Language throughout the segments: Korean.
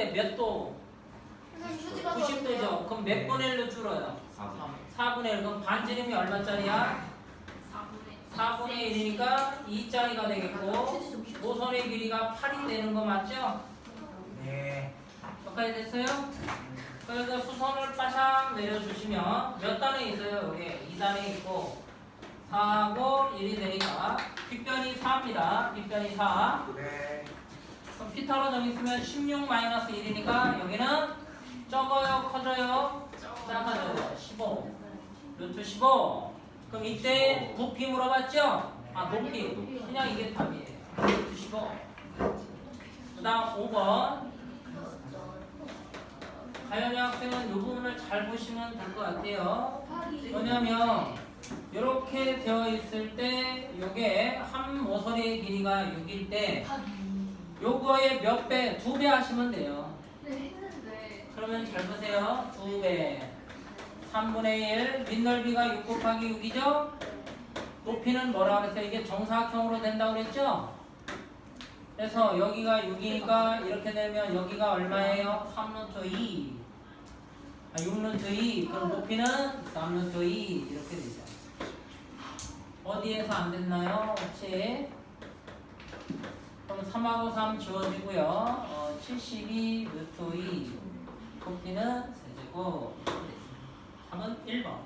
8인데 몇 도? 선생님 휴지 가서 90도죠. 그럼 몇 분의 1로 줄어요? 4분의 1. 그럼 반지름이 얼마짜리야? 4분의 1이니까 2짜리가 되겠고 노선의 길이가 8이 되는 거 맞죠? 네. 여기까지 됐어요? 그래서 수선을 빠샥 내려주시면 몇 단에 있어요? 여기 2단에 있고 4하고 1이 되니까 뒷변이 4입니다. 뒷변이 4. 네. 피타로 정했으면 16 마이너스 1이니까 여기는 적어요? 커져요? 작아져요. 15. 루트 15. 그럼 이때 부피 물어봤죠? 아, 높이. 그냥 이게 답이에요. 루트 15. 그 다음 5번. 가연이 학생은 이 부분을 잘 보시면 될 것 같아요. 뭐냐면 이렇게 되어 있을 때 이게 한 모서리의 길이가 6일 때 요거의 몇 배? 두 배 하시면 돼요. 네 했는데 그러면 잘 보세요. 두 배. 3분의 1. 밑넓이가 6 곱하기 6이죠? 높이는 뭐라 그랬어요? 이게 정사각형으로 된다고 그랬죠? 그래서 여기가 6이니까 이렇게 되면 여기가 얼마예요? 3루트 2. 아, 6루트 2. 그럼 높이는 3루트 2. 이렇게 되죠. 어디에서 안 됐나요? 혹시? 그럼 3하고 3 지워지고요. 어, 72 루트 2. 높이는 세제곱. 답은 1번.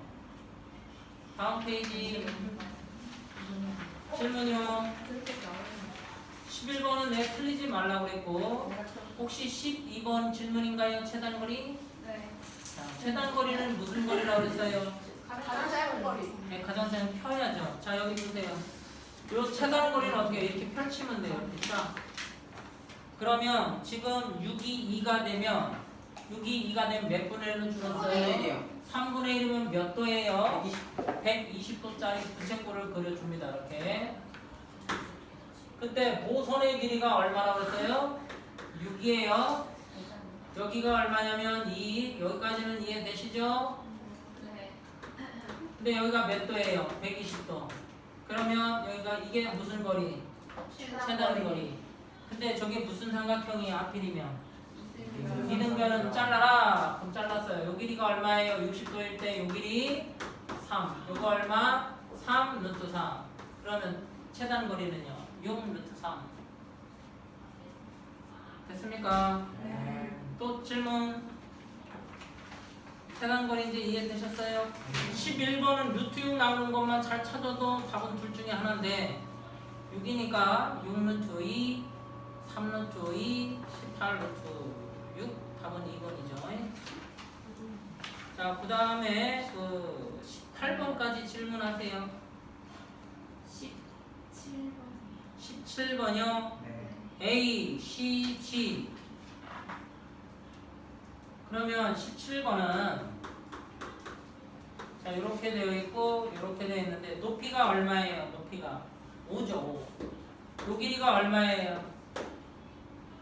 다음 페이지 질문요. 11번은 내 틀리지 말라고 그랬고 혹시 12번 질문인가요? 최단거리? 네 자, 최단거리는 무슨 거리라고 그랬어요? 가장 짧은 거리 네, 가장 잘 펴야죠. 자 여기 보세요. 요 최단거리는 어떻게 이렇게 펼치면 돼요. 이렇게 딱. 그러면 지금 6이 2가 되면 6이 2가 되면 몇 분의 1로 줄었어요? 3분의 1이면 몇 도예요? 120 도짜리 부채꼴을 그려줍니다. 이렇게. 그때 모선의 길이가 얼마라고 했어요? 6이에요. 여기가 얼마냐면 2. 여기까지는 이해되시죠? 네 근데 여기가 몇 도예요? 120도. 그러면 여기가 이게 무슨 거리? 최단 거리. 근데 저게 무슨 삼각형이 앞이면? 이등변은 잘라라. 그럼 잘랐어요. 요 길이가 얼마예요? 60도일 때 요 길이 3. 요거 얼마? 3 루트 3. 그러면 최단 거리는요? 6 루트 3. 됐습니까? 네. 또 질문. 최단 거리 이제 이해되셨어요? 11번은 루트 6 나오는 것만 잘 찾아도 답은 둘 중에 하나인데 6이니까 6 루트 2, 3 루트 2, 18 루트 6 답은 2번이죠. 자, 그 다음에 그 18번까지 질문하세요. 17번 17번이요. 네. A, C, G. 그러면 17번은 자 이렇게 되어 있고 이렇게 되어 있는데 높이가 얼마예요? 높이가 5죠. 5. 요 길이가 얼마예요?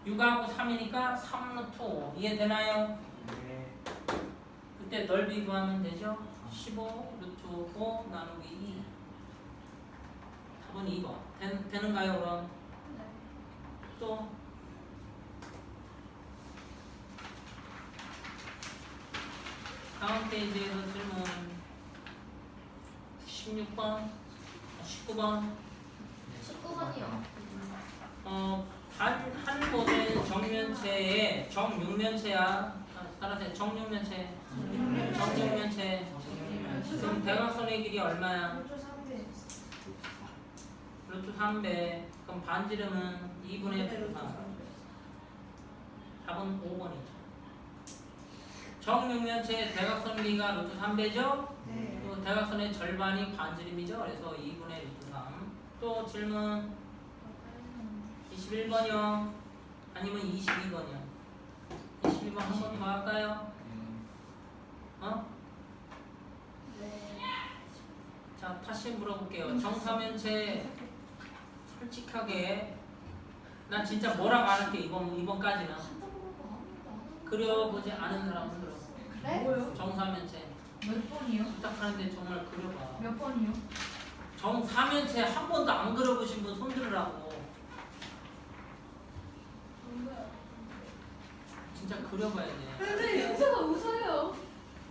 6하고 3이니까 3루트 5. 이해되나요? 네. 그때 넓이 구하면 되죠? 15 루트 5 나누기 2. 답은 2번. 되, 되는가요 그럼? 네 또 다음 페이지에서 질문 16번, 19번? 19번이요. 어, 한, 한 곳의 정면체에 정육면체야. 아, 따라서 정육면체. 정육면체. 지금 대각선의 길이 얼마야? 루트 3배. 그럼 반지름은 2분의 루트 3 답은 5번이죠 정육면체의 대각선 길이가 루트 3배죠? 네. 또 대각선의 절반이 반지름이죠? 그래서 2분의 루트 3 또 질문. 21번이요? 아니면 22번이요? 22번 한 번 더 할까요? 어? 네자 다시 물어볼게요. 정사면체 솔직하게. 난 진짜 뭐라고 안 할게 이번 이번까지는. 그려보지 않은 사람은 그래? 뭐요? 정사면체 몇 번이요? 부탁하는데 정말 그려봐 몇 번이요? 정사면체 한 번도 안 그려보신 분 손들으라고 진짜 그려봐야 돼. 근데 윤서가 웃어요.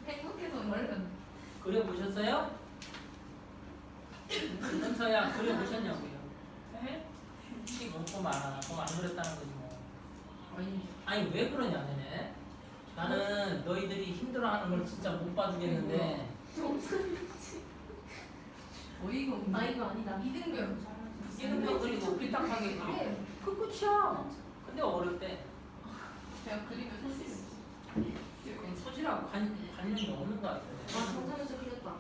행복해서 말은. 그려보셨어요? 현서야 그려보셨냐고요? 치 웃고 말아. 그럼 안 그랬다는 거지 뭐. 아니. 아니 왜 그러냐 너네? 나는 너희들이 힘들어하는 걸 진짜 못 봐주겠는데 어이가 없네. 아 이거 아니다. 이등병. 이런 거 그리고 삐딱하게 그리고 그 끝이야. 근데 어렵대. 제가 그리면 사실. 그럼 소질하고 관, 관련이 없는 것 같아. 아 정상에서 그렸다.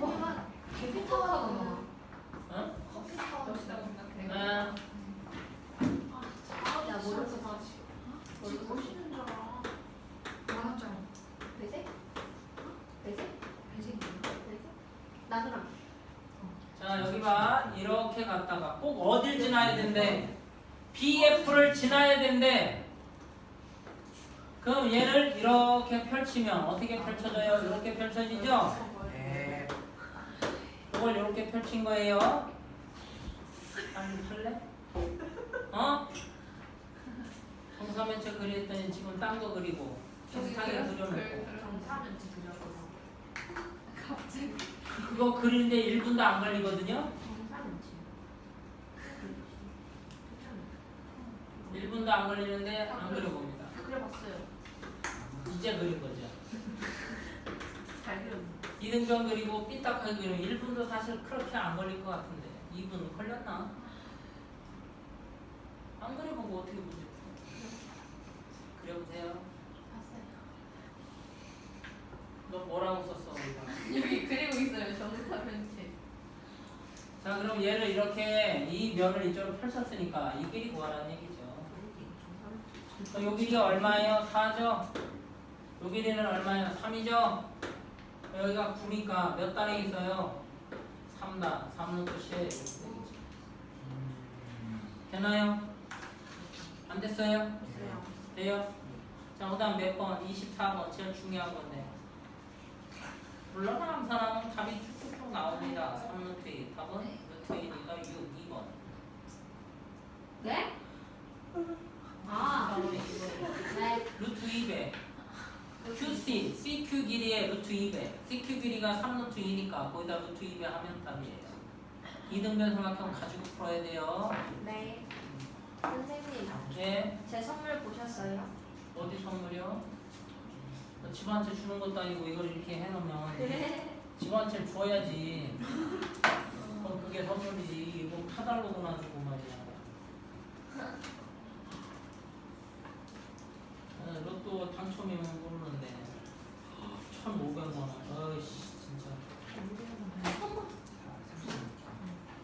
와. 어? 커피 타워. 멋있다 생각해. 아, 야 모르겠어. 지금 멋있는 줄 알아. 맞아. 배색? 배색? 배색. 배색? 나그랑. 자 여기 봐 이렇게 갔다가 꼭 어딜 지나야 된대 BF를 지나야 된대 그럼 얘를 이렇게 펼치면 어떻게 펼쳐져요? 이렇게 펼쳐지죠? 네. 이걸 이렇게 펼친 거예요 빨리 할래? 어? 정사면체 그렸더니 지금 딴 거 그리고 비슷하게 그려놓고 정사면 그렸어. 갑자기. 이거 그리는데 1분도 안 걸리거든요? 정사면 1분도 안 걸리는데 안 그려봅니다 그려봤어요. 이제 그린 거죠 잘 그렸네. 이등병 그리고 삐딱하게 그리면 1분도 사실 그렇게 안 걸릴 것 같은데 2분 걸렸나? 안 그려보고 어떻게 문제 풀어? 그려보세요. 너 뭐라고 썼어? 우리가? 여기 그리고 있어요. 정사면 체. 자 그럼 얘를 이렇게 이 면을 이쪽으로 펼쳤으니까 이 길이 구하라는 얘기죠 그럼 요 길이가 얼마예요? 4죠? 요 길이는 얼마예요? 3이죠? 여기가 9니까 몇 단에 있어요? 3단 3는 끝이에요 이렇게 되겠죠. 되나요? 안 됐어요? 돼요? 자, 그 다음 몇 번? 24번. 제일 중요한 건데. 물론 함산하면 답이 쭉쭉쭉 나옵니다. 3루트 2. 답은 루트 2니까 6, 2번. 네? 아. 네. 루트 200. QC, CQ 길이의 루트 200. CQ 길이가 3루트 2니까 거기다 루트 200 하면 답이에요. 이등변 삼각형 가지고 풀어야 돼요. 네. 선생님, 예. 제 선물 보셨어요? 어디 선물이요? 너 집한테 주는 것도 아니고 이걸 이렇게 해놓으면 네. 집한테 줘야지. 그럼 그게 선물이지. 이거 타달라고 놔주고 말이야. 어, 로또 당첨이면 모르는데 1,500원. 어이씨 진짜.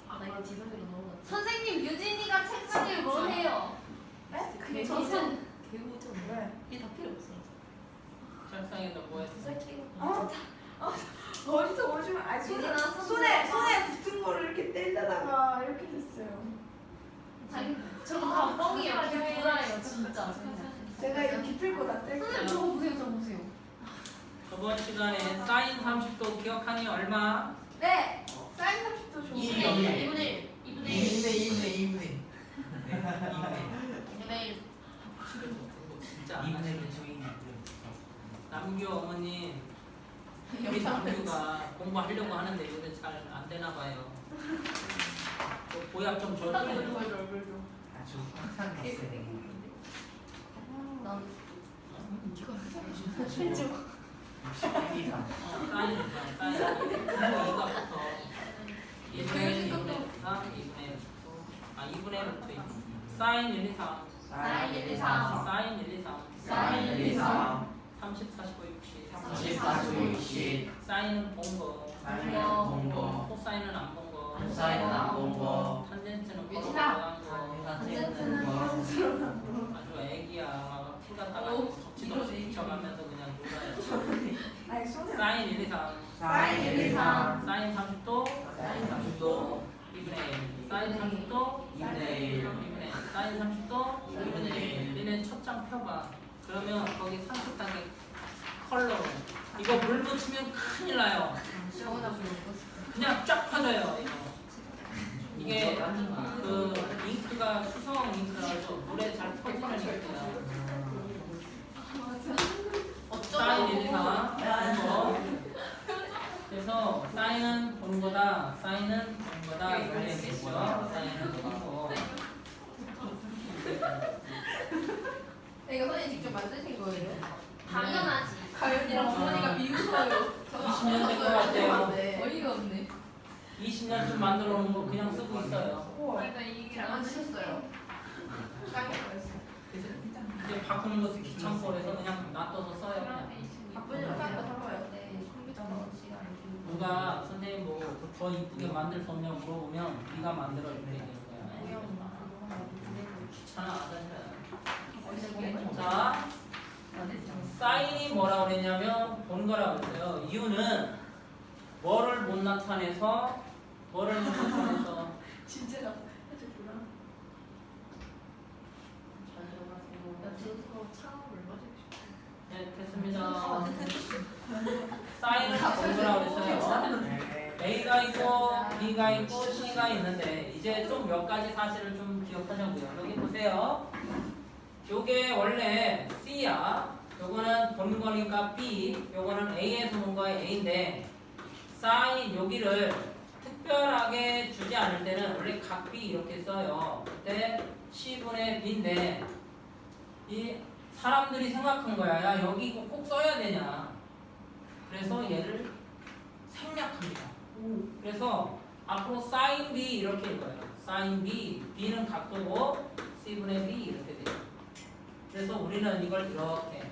아, 나 이거 지성이로 넣어. 선생님, 유진이가 책상을 뭐 해요? 네? 그게 저는 개구전. 왜? 이게 다 필요 없어. 책상에다 뭐 했어? 어? 어디서 오시면 아 손에 유진아, 손 손에. 손에 붙은 거를 이렇게 떼다가 이렇게 됐어요. 아니, 저거 다 뻥이에요. 개구라예요, 진짜. 제가 이거 깊을 거다 뗄 거예요. 선생님, 저거 보세요, 저거 보세요. 저번 시간에 사인 30도 기억하니 얼마? 네. 사인 30도 좋은 이 거. 여기. 2분의 1. 2분의 1. 2분의 2분의 2분의 2분의 1. 진짜 안 2분의 하시네. 1 조인이 남규 어머님 우리 남규가 공부하려고 하는데 요새 잘 안 되나 봐요. 그 보약 좀 얼굴. 보여줘, 얼굴 좀. 아주 항상 있어요. 난 실제 61 이상. 어, 사인 사인 이거부터 2분의 1, 2분의 3, 2분의 1, 아 2분의 1도 사인 1, 2, 3 사인 1, 2, 3. 사인 1, 2, 3 사인 1, 2, 3. 30, 45, 60 34, 60. 사인은 본 거. 사인은 본 거. 코사인은 안 본거. 사인은 안 본 거. 탄젠트는 유진아. 뻔한 거 탄젠트는 파란색으로 아주 애기야. 덮치도 없이 이러지. 붙여가면서 그냥 놀아요. 사인 1, 2, 3 사인 1, 2, 3. 사인 30도? 사인 30도. 2분의 1 사인 30도? 2분의 1. 2분의 1 사인 30도? 2분의 1 얘네 첫장 펴봐 그러면 거기 산책당에 컬러 이거 물 묻히면 큰일 나요. 그냥 쫙 퍼져요. 이게 그 잉크가 수성 잉크라서 물에 잘 퍼지는 잉크야. 사인 일이나 이런 거. 그래서 사인은 보는 거다, 사인은 보는 거다 이렇게 얘기했죠. 사인은 보는 거. 네, 이거 선생님 직접 만드신 거예요? 당연하지. 가연이랑 아. 부모니까 비웃어요. 저도 20년 된것 같아요. 아, 네. 어이가 없네. 20년 좀 만들어 놓은 거 그냥 쓰고 있어요. 그러니까 이게 잘 만드셨어요. 이제 바꾸는 것도 귀찮고 그래서 그냥 놔둬서 써요. 네. 누가 선생님 뭐 더 이쁘게 만들 수 없냐고 물어보면 네가 만들어 이렇게 얘기할 거야. 귀찮아. 아가씨야. 자, 사인이 뭐라고 그랬냐면 본 거라고 그랬어요. 이유는 뭐를 못 나타내서 뭐를 못 나타내서 진짜 나 해줬구나. 잘 들어가세요. 서로 창업을 네, 됐습니다. 사인을 본 거라고 그랬어요. 네. A가 있고 B가 있고 C가 있는데 이제 좀 몇 가지 사실을 좀 기억하자고요. 여기 보세요. 요게 원래 C야. 요거는 본 거니까 B. 요거는 A에서 본 거의 A인데 사인 여기를 특별하게 주지 않을 때는 원래 각 B 이렇게 써요. 그때 C분의 B인데 이 사람들이 생각한 거야. 야 여기 이거 꼭 써야 되냐. 그래서 얘를 생략합니다. 그래서 앞으로 sin b 이렇게 읽어요. sin b, b는 각도고 c분의 b 이렇게 돼요. 그래서 우리는 이걸 이렇게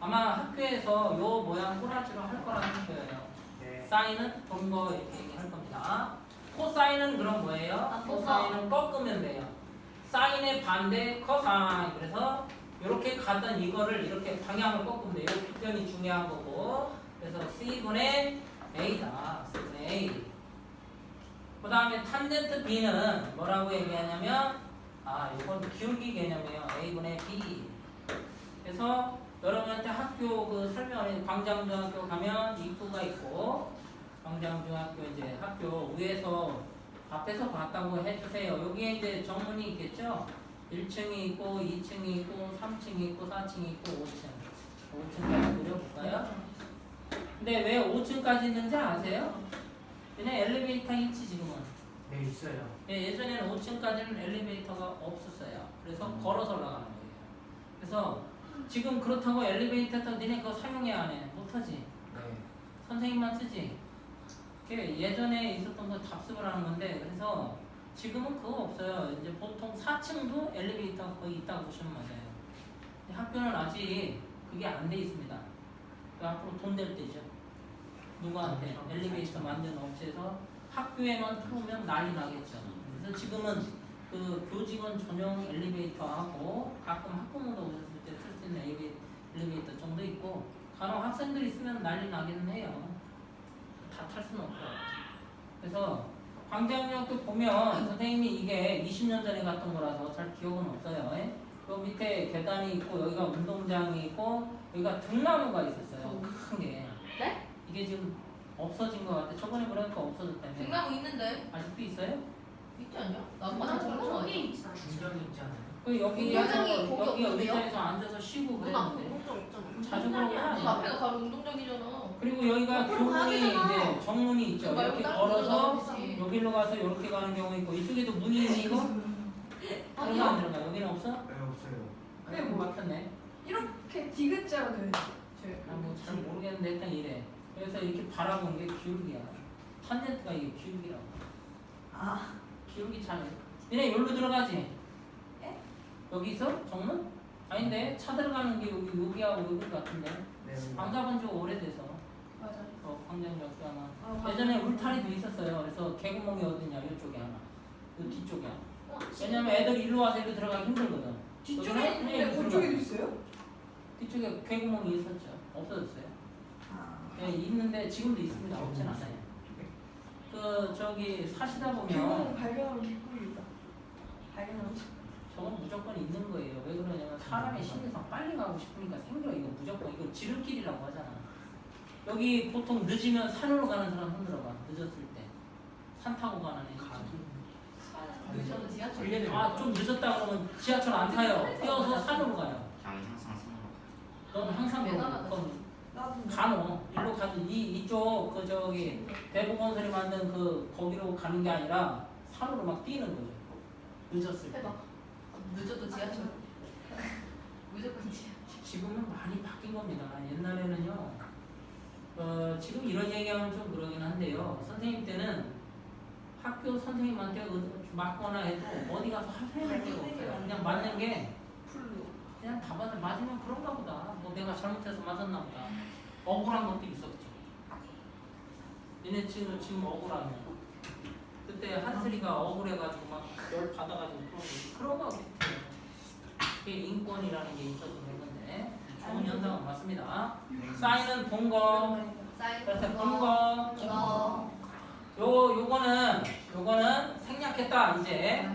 아마 학교에서 요 모양 꼬라지로 할 거라는 거예요. 네. 사인은 본거 이렇게 얘기할 겁니다. 코사인은 그럼 뭐예요? 아, 코사인은 꺾으면 돼요. 사인의 반대 코사인. 그래서 이렇게 가던 이거를 이렇게 방향을 꺾으면 돼요. 이 표현이 중요한 거고. 그래서 C분의 A다. C분의 A. 그 다음에 탄젠트 B는 뭐라고 얘기하냐면 아 이건 기울기 개념이에요. A분의 B. 그래서 여러분한테 학교 그 설명에 광장중학교 가면 입구가 있고 광장중학교 이제 학교 위에서 앞에서 봤다고 해주세요. 여기에 이제 정문이 있겠죠? 1층이 있고 2층이 있고 3층이 있고 4층이 있고 5층. 5층까지 그려볼까요? 근데 왜 5층까지 있는지 아세요? 그냥 엘리베이터 있지 지금은. 네 있어요. 예, 예전에는 5층까지는 엘리베이터가 없었어요. 그래서 걸어서 올라가는 거예요. 그래서 지금 그렇다고 엘리베이터도 니네 그거 사용해 안 해? 못하지? 네. 선생님만 쓰지? 그게 예전에 있었던 거 답습을 하는 건데 그래서 지금은 그거 없어요. 이제 보통 4층도 엘리베이터가 거의 있다고 보시면 맞아요. 근데 학교는 아직 그게 안 돼 있습니다. 그 앞으로 돈 될 때죠. 누구한테 엘리베이터 만드는 업체에서 학교에만 틀으면 난리 나겠죠. 그래서 지금은 그 교직원 전용 엘리베이터하고 가끔 학부모도 오셨을 엘리베- 엘리베이터 정도 있고 간혹 학생들이 쓰면 난리 나기는 해요. 다 탈 수는 없고. 그래서 광장역도 보면 선생님이 이게 20년 전에 갔던 거라서 잘 기억은 없어요. 예? 그 밑에 계단이 있고 여기가 운동장이 있고 여기가 등나무가 있었어요. 큰 게. 네? 이게 지금 없어진 것 같아. 저번에 그러니까 없어졌다며. 등나무 있는데 아직도 있어요? 있지 않냐? 나무가 장난 아니야. 중정이 있잖아요. 그 여기 운동장이 거기 여기 없는데요? 의자에서 앉아서 쉬고 앞에 그랬는데 운동장 있잖아. 자주 그런 거문 아니야? 앞에가 바로 운동장이잖아. 그리고 여기가 그럼 가야 교문이. 이제 정문이 있죠. 그거 말고 이렇게 다른 걸어서. 여기로 가서 이렇게 가는 경우 있고 이쪽에도 문이 있는 이거 들어가 안 들어가? 여기는 없어? 네 없어요. 그게 뭐- 막혔네. 이렇게 디귿자로 되어 있죠. 뭐잘 모르겠는데 일단 이래. 그래서 이렇게 바라보는 게 기울기야. 탄젠트가 이게 기울기라고. 아, 기울기 차네. 얘네 여기로 들어가지? 예? 여기 있어? 정문? 아닌데 차 들어가는 게 여기 여기하고 여기 같은데. 네. 안 가본 지 오래돼서. 맞아. 어, 광장역도 하나. 아, 맞아. 예전에 울타리도 있었어요. 그래서 개구멍이 어디냐 이쪽에 하나. 이 뒤쪽에 하나. 어, 왜냐면 애들이 일로 와서 이리 들어가기 힘들거든. 뒤쪽에 있는데 그냥 그쪽에도 있어요? 뒤쪽에 개구멍이 있었죠. 없어졌어요. 아, 네, 있는데 지금도 있습니다. 없진 않아요. 그 저기 사시다 보면 개구멍 발견하면 개꿀이다. 발견하면. 저건 무조건 있는 거예요. 왜 그러냐면 사람의 심리상 빨리 가고 싶으니까 생겨 이거 무조건 이거 지름길이라고 하잖아. 여기 보통 늦으면 산으로 가는 사람 손 들어 봐. 늦었을 때. 산 타고 가는 애. 저는 지하철. 아, 좀 늦었다 그러면 지하철 안 타요. 뛰어서 산으로 가요. 그냥 항상 손으로. 넌 항상 대단하다. 그럼 나도. 간호 일로 가도 이 이쪽 그 저기 대부건설이 만든 그 거기로 가는 게 아니라 산으로 막 뛰는 거죠. 늦었을 때. 해봐. 늦어도 지하철. 무조건 지하철. 지금은 많이 바뀐 겁니다. 옛날에는요. 어, 지금 이런 얘기하면 좀 그러긴 한데요. 선생님 때는 학교 선생님한테 의- 맞거나 해도 어디 가서 할할 데가 없어요. 그냥 맞는 게 풀로. 그냥 답안을 맞으면 그런가 보다. 뭐 내가 잘못해서 맞았나 보다. 억울한 것도 있었지. 얘네 지금 지금 억울하면 그때 한슬이가 억울해가지고 막 열 받아가지고 그런 거 그런 거. 그게 인권이라는 게 있어서 그런 건데 좋은 현상은 맞습니다. 사인은 본 거. 사인 그래서 본본 거. 거. 요 요거는 요거는 생략했다 이제.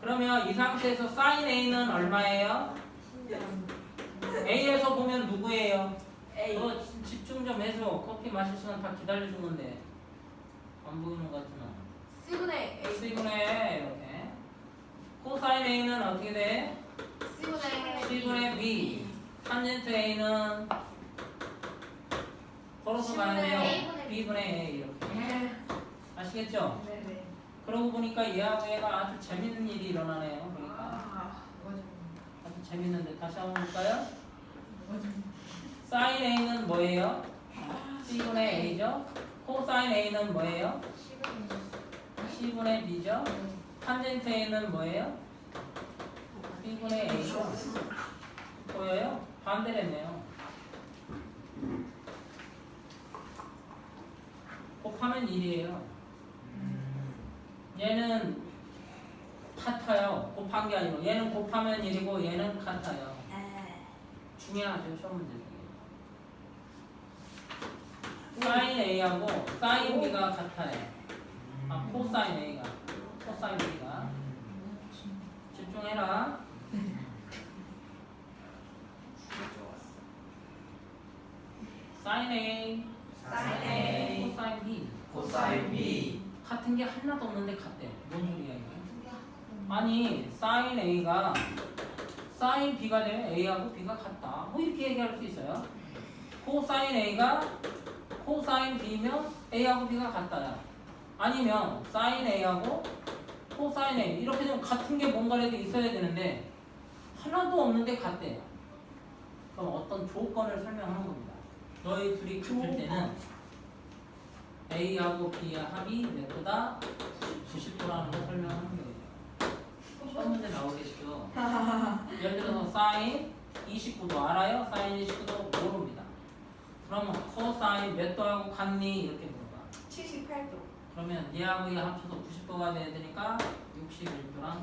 그러면 이 상태에서 사인 A는 얼마예요? A에서 보면 누구예요? A. 너 지- 집중 좀 해줘. 커피 마실 시간 다 기다려준 건데 안 보이는 것 같지만. C분의 A. C분의 이렇게. 코사인 A는 어떻게 돼? C분의 C분의 B. 탄젠트 A는 걸어서 가야 돼요. B. B분의 A 이렇게. 네. 아시겠죠? 네네. 그러고 보니까 얘하고 얘가 아주 재밌는 일이 일어나네요. 그러니까 아. 아주 재밌는데 다시 한번 볼까요? 사인 A는 뭐예요? C분의 A죠? 코사인 A는 뭐예요? C분의 B죠? 탄젠트 A는 뭐예요? B분의 A죠? 보여요? 반대랬네요. 곱하면 1이에요. 얘는 같아요. 곱한 게 아니고 얘는 곱하면 1이고 얘는 같아요. 중요하죠 시험 문제 중에. 사인 A하고 사인 B가 같아요. 아 코사인 A가 코사인 B가 집중해라. 사인 A, 사인 A. 코사인 B 코사인 B. 같은 게 하나도 없는데 같대. 뭔 소리야 이게? 아니 사인 A가 사인 B가 되면 A하고 B가 같다. 뭐 이렇게 얘기할 수 있어요. 코사인 A가 코사인 B면 A하고 B가 같다야. 아니면 사인 A하고 코사인 A 이렇게 되면 같은 게 뭔가라도 있어야 되는데 하나도 없는데 같대요. 그럼 어떤 조건을 설명하는 겁니다. 너희 둘이 같을 때는 A하고 B의 합이 몇 도다? 90도라는 걸 설명하는 거예요. 시험 문제 나오겠죠. 예를 들어서 사인 29도 알아요? 사인 29도 모릅니다. 그러면 코사인 몇 도하고 같니? 이렇게 물어봐. 78도. 그러면 얘하고 얘 합쳐서 90도가 돼야 되니까 61도랑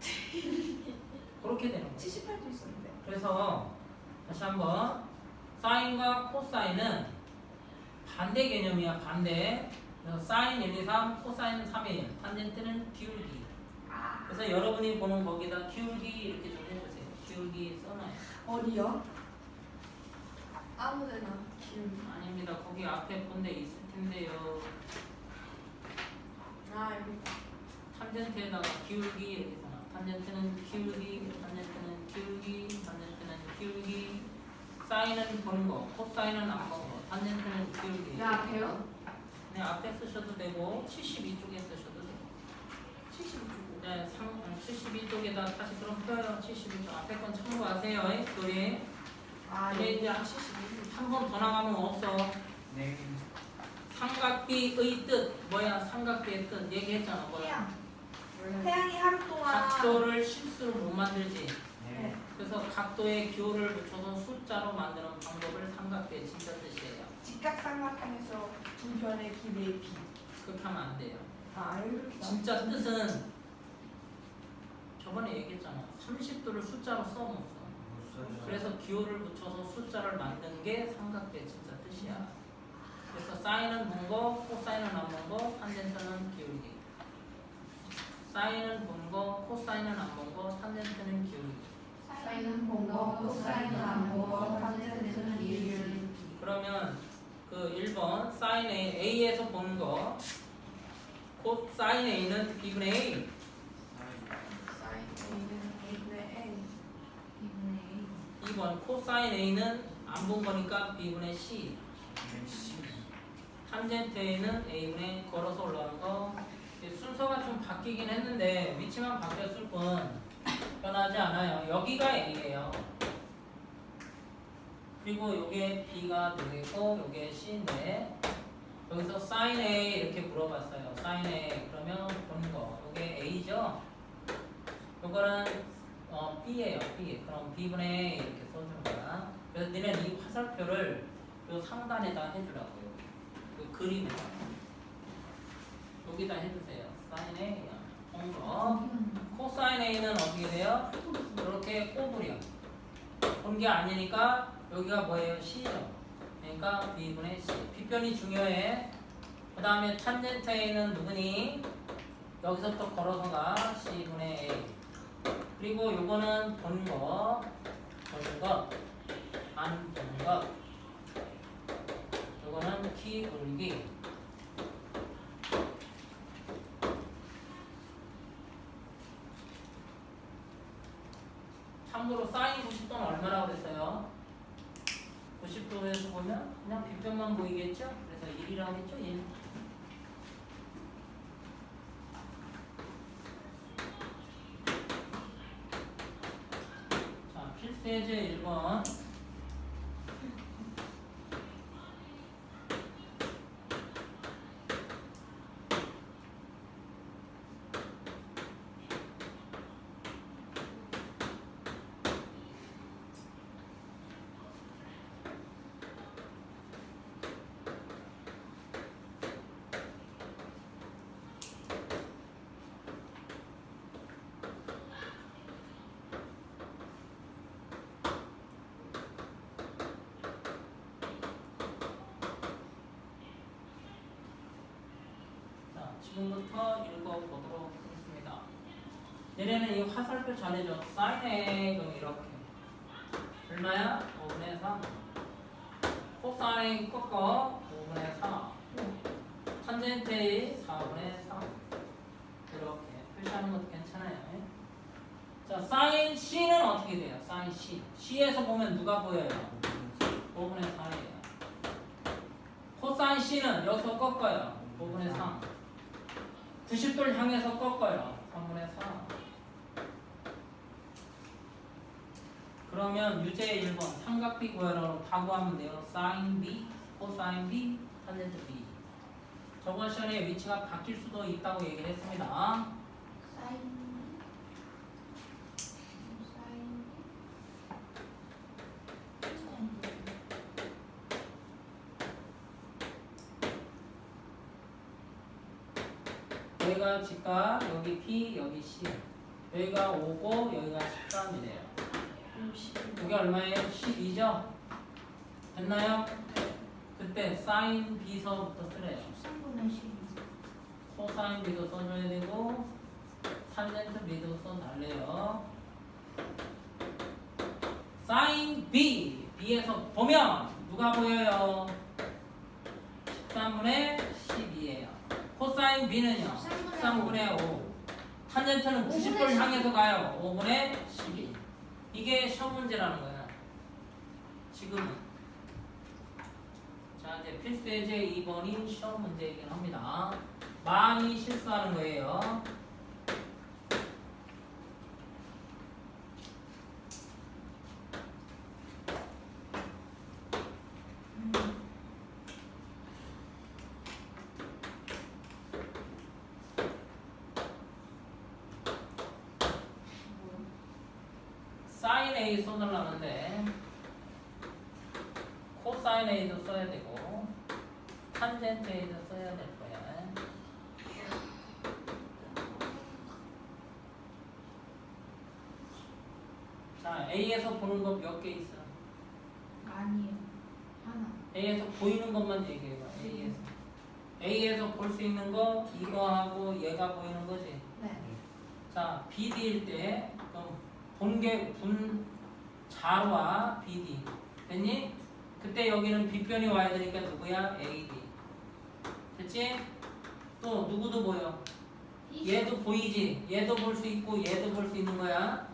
그렇게 되는 거예요. 78도 있었는데. 그래서 다시 한번 사인과 코사인은 반대 개념이야 반대. 그래서 사인 1, 2, 3, 코사인 3, 1. 탄젠트는 기울기. 아. 그래서 여러분이 보는 거기다 기울기 이렇게 좀 해주세요. 기울기 써놔요. 어디요? 아무데나. 기울기. 아닙니다. 거기 앞에 본데 있을 텐데요. 아 여기. 탄젠트에다가 기울기 이렇게 써놔. 탄젠트는 기울기, 탄젠트는 기울기, 탄젠트는 기울기. 사인은 보는 거, 코사인은 안 보는 거. 탄젠트는 기울기. 야 배요? 네, 앞에 쓰셔도 되고 72쪽에 쓰셔도 되고. 72도. 네, 72쪽에다 다시 그럼 펴요. 72쪽 앞에 건 참고하세요. 우리 아 이제 이제 여기 72도. 한번 더 나가면 없어. 네. 삼각비의 뜻 뭐야? 삼각비의 뜻 얘기했잖아. 뭐야? 태양. 태양이 하루 동안. 각도를 실수로 못 만들지. 네. 그래서 각도에 기호를 붙여서 숫자로 만드는 방법을 삼각비의 진짜 뜻이에요. 직각삼각형에서 두 변의 길이의 비. 그렇게 하면 안 돼요. 아 이렇게. 진짜 뜻은 저번에 얘기했잖아. 30도를 숫자로 써놓았어. 그래서 기호를 붙여서 숫자를 만든 게 삼각비의 진짜 뜻이야. 그래서 사인은 본 거, 코사인은 안 본 거, 탄젠트는 기울기. 사인은 본 거, 코사인은 안 본 거, 탄젠트는 기울기. 사인은 본거 코사인은 안 보고 탄젠트는 기울기 그러면 그 1번 사인 A, A에서 보는 거, 곧 사인 A는 B분의 A. 사인 A는 A분의 N. 2번 코사인 A는 안 본 거니까 B분의 C. 탄젠트 A는 A분의 걸어서 올라가는 거. 순서가 좀 바뀌긴 했는데 위치만 바뀌었을 뿐 변하지 않아요. 여기가 A예요. 그리고 요게 B가 되고 요게 C인데 여기서 sin A 이렇게 물어봤어요. sin A 그러면 보는 거 요게 A죠? 요거는 어, B예요. B. 그럼 B분의 이렇게 써주는 거야. 그래서 니네 이 화살표를 요 상단에다 해주라고요. 그 그림에다. 여기다 해주세요. sin A. 본 거. 코사인 A는 어떻게 돼요? 이렇게 꼬부려. 본게 아니니까 여기가 뭐예요? C죠. 그러니까 B분의 C. 빗변이 중요해. 그 다음에 탄젠트 A는 누구니? 여기서부터 걸어서 가 C분의 A. 그리고 요거는 본 거, 보는 거, 안 보는 거. 요거는 키 올리기. 참고로 사인 90도는 얼마라고 그랬어요? 90도에서 보면 그냥 빗변만 보이겠죠? 그래서 1이라고 했죠? 1. 자, 필수예제 1번. 자, 지금부터 읽어보도록 하겠습니다. 얘네는 이 화살표 잘해줘. 사인에 그럼 이렇게. 얼마야? 5분의 3. 코사인 꺾어 5분의 4. 탄젠트의 4분의 3. 이렇게 표시하는 것도 괜찮아요. 자, 사인 C는 어떻게 돼요? 사인 C. C에서 보면 누가 보여요? 5분의 4예요. 코사인 C는 여기서 꺾어요. 5분의 3. 90도를 향해서 꺾어요. 3분의 4. 그러면 유제 1번 삼각비 다 구하면 돼요. 사인 B, 코사인 B, 탄젠트 B. 저번 시간에 위치가 바뀔 수도 있다고 얘기를 했습니다. 사인 여기가 직각, 여기 P, 여기 C. 여기가 5고 여기가 13이래요. 여기 얼마예요? 12죠? 됐나요? 그때 사인 B서부터 쓰래요. 13분의 12 코사인 B도 써줘야 되고 탄젠트 B도 써달래요. 사인 B, B에서 보면 누가 보여요? 13분의 12예요. 코사인 B는요? 13분의 5. 탄젠트는 90도를 향해서 가요. 5분의 12. 이게 시험 문제라는 거야. 지금은. 자, 이제 필수 예제 2번이 시험 문제이긴 합니다. 많이 실수하는 거예요. 사인 A 써달라는데 코사인 A도 써야 되고 탄젠트 A도 써야 될 거야. 자, A에서 보는 거몇개 있어? 아니에요 하나 A에서 보이는 것만 얘기해봐. A에서. A에서 볼 수 있는 거 이거하고 얘가 보이는 거지. 네 자, BD일 때 그럼 본계 분 자와 BD 됐니? 그때 여기는 빗변이 와야 되니까 누구야? AD 됐지? 또 누구도 보여? 얘도 보이지? 얘도 볼 수 있고 얘도 볼 수 있는 거야.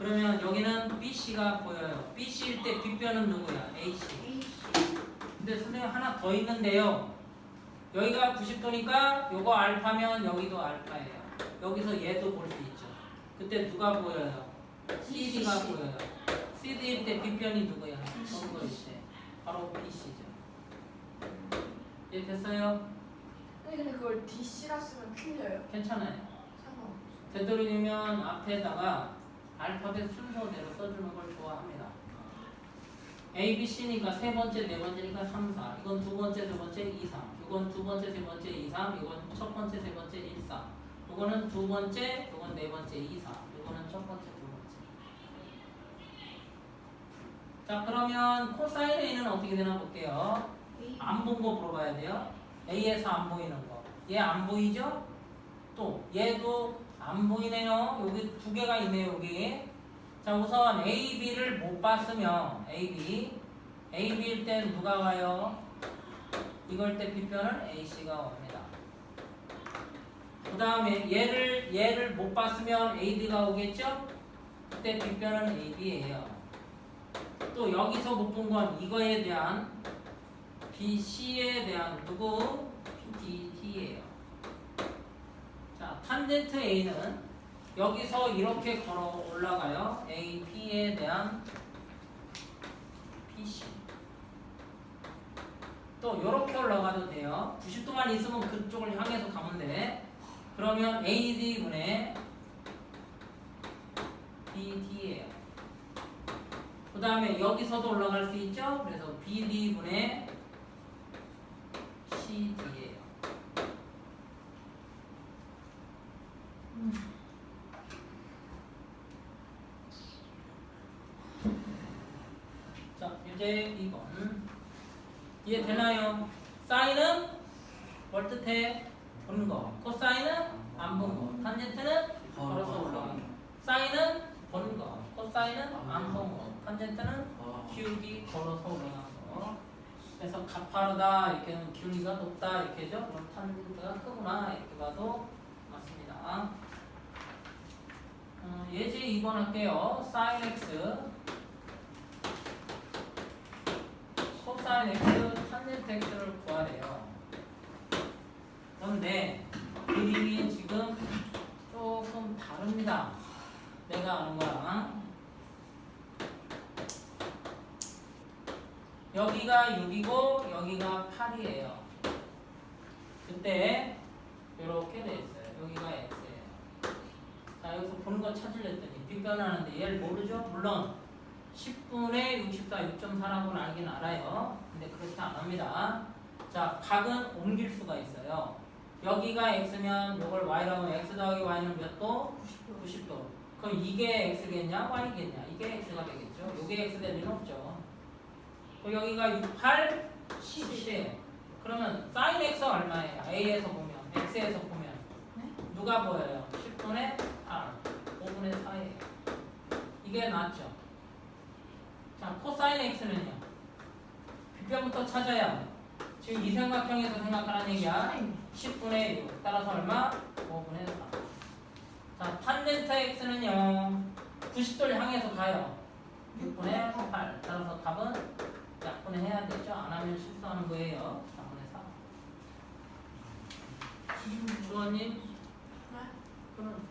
네 그러면 여기는 BC가 보여요. BC일 때 빗변은 누구야? AC. A씨 근데 선생님 하나 더 있는데요. 여기가 90도니까 요거 알파면 여기도 알파예요. 여기서 얘도 볼 수 있죠. 그때 누가 보여요? CD가 보여요. CD일 때 빗변이 누구야? 정글씨. 바로 BC죠. 이해 됐어요? 아니 근데 그걸 DC라 쓰면 틀려요. 괜찮아요. 상관없어. 되도록이면 앞에다가 알파벳 순서대로 써주는 걸 좋아합니다. A, B, C니까 세 번째, 네 번째니까 3, 4. 이건 두 번째, 세 번째, 2, 3. 이건 두 번째, 세 번째, 2, 3. 이건 첫 번째, 세 번째, 1, 4. 이거는 두 번째, 이건 네 번째, 2, 4. 이거는 첫 번째, 두 번째. 자, 그러면 코사인 A는 어떻게 되나 볼게요. 안 본 거 물어봐야 돼요. A에서 안 보이는 거. 얘 안 보이죠? 또 얘도 안 보이네요. 여기 두 개가 있네요. 여기. 자 우선 A, B를 못 봤으면 A, B. A, B일 땐 누가 와요? 이걸 때 B편은 A, C가 옵니다. 그 다음에 얘를 얘를 못 봤으면 A, D가 오겠죠? 그때 B편은 A, B예요. 또 여기서 못 본 건 이거에 대한 B, C에 대한 누구? D, T예요. 자, 탄젠트 A는 여기서 이렇게 걸어 올라가요. A, P에 대한 PC. 또 이렇게 올라가도 돼요. 90도만 있으면 그쪽을 향해서 가면 돼. 그러면 AD분의 BD예요. 그 다음에 여기서도 올라갈 수 있죠. 그래서 BD분의 CD예요. 자, 이제 2번. 이해되나요? 사인은 뭘 뜻해? 보는 거. 코사인은 안본 거. 탄젠트는 걸어서 올라가는 거. 사인은 보는 거. 코사인은 안본 거. 탄젠트는 기울기 걸어서 올라가는 거. 그래서 가파르다 이렇게는 기울기가 높다 이렇게죠. 그럼 탄젠트가 크구나 이렇게 봐도 맞습니다. 어, 예제 2번 할게요. 코사인 x 탄젠트 x를 구하래요. 그런데 그림이 지금 조금 다릅니다. 내가 아는 거랑 여기가 6이고 여기가 8이에요. 그때 이렇게 돼 있어요. 여기가 x예요. 자 여기서 보는 거 찾으랬더니 빗변하는데 얘를 모르죠? 물론 10분의 64, 6.4라고는 알긴 알아요. 근데 그렇게 안 합니다. 자, 각은 옮길 수가 있어요. 여기가 x면 이걸 y라고 하면 x 더하기 y는 몇 도? 90도. 그럼 이게 x겠냐? y겠냐? 이게 x가 되겠죠. 이게 x 될 리는 없죠. 그럼 여기가 6, 8, 10이에요. 그러면 sin x 얼마예요? a에서 보면, x에서 보면 누가 보여요? 10분의 8, 5분의 4예요. 이게 낫죠. 자, 코사인 x는요. 빗변부터 찾아야 돼. 지금 이 삼각형에서 생각하라는 얘기야. 10분의 6. 따라서 얼마? 5분의 4. 자, 탄젠트 x는요. 90도를 향해서 가요. 6분의 8. 따라서 답은 약분을 해야 되죠. 안 하면 실수하는 거예요. 4분의 4. 주원님? 네? 그럼